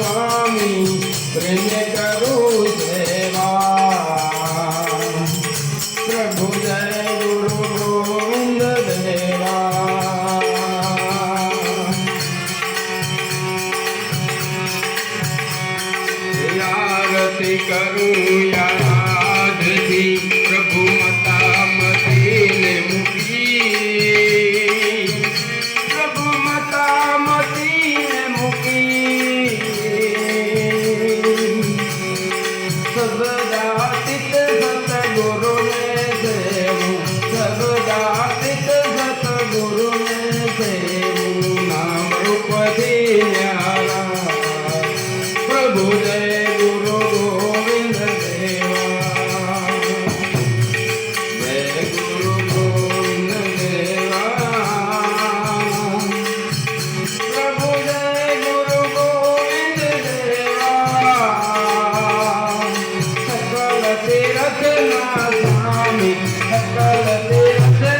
સ્વામી પ્રેમે કરું સેવા પ્રભુ જય ગુરુ ગોવિંદ દેવા. तेरा तेरा नामी सकल तेरा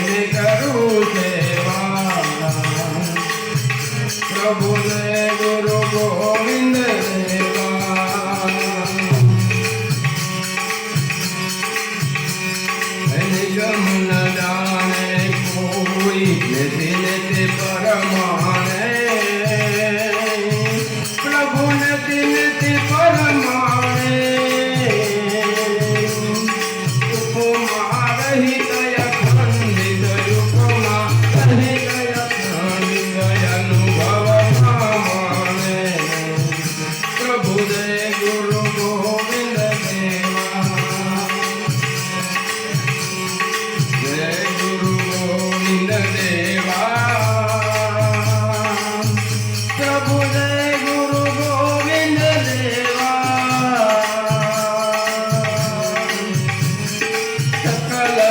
Yamuna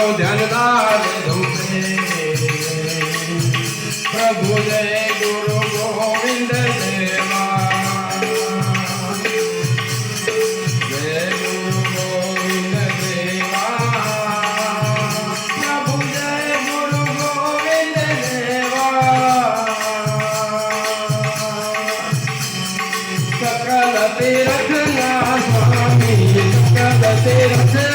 મારો ધ્યાનદાર પ્રભુ જય ગુરુ ગોવિંદ सकल तेरख स्वामी सकल तेरख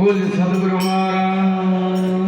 બોલ સદગુરુ મહારાજ.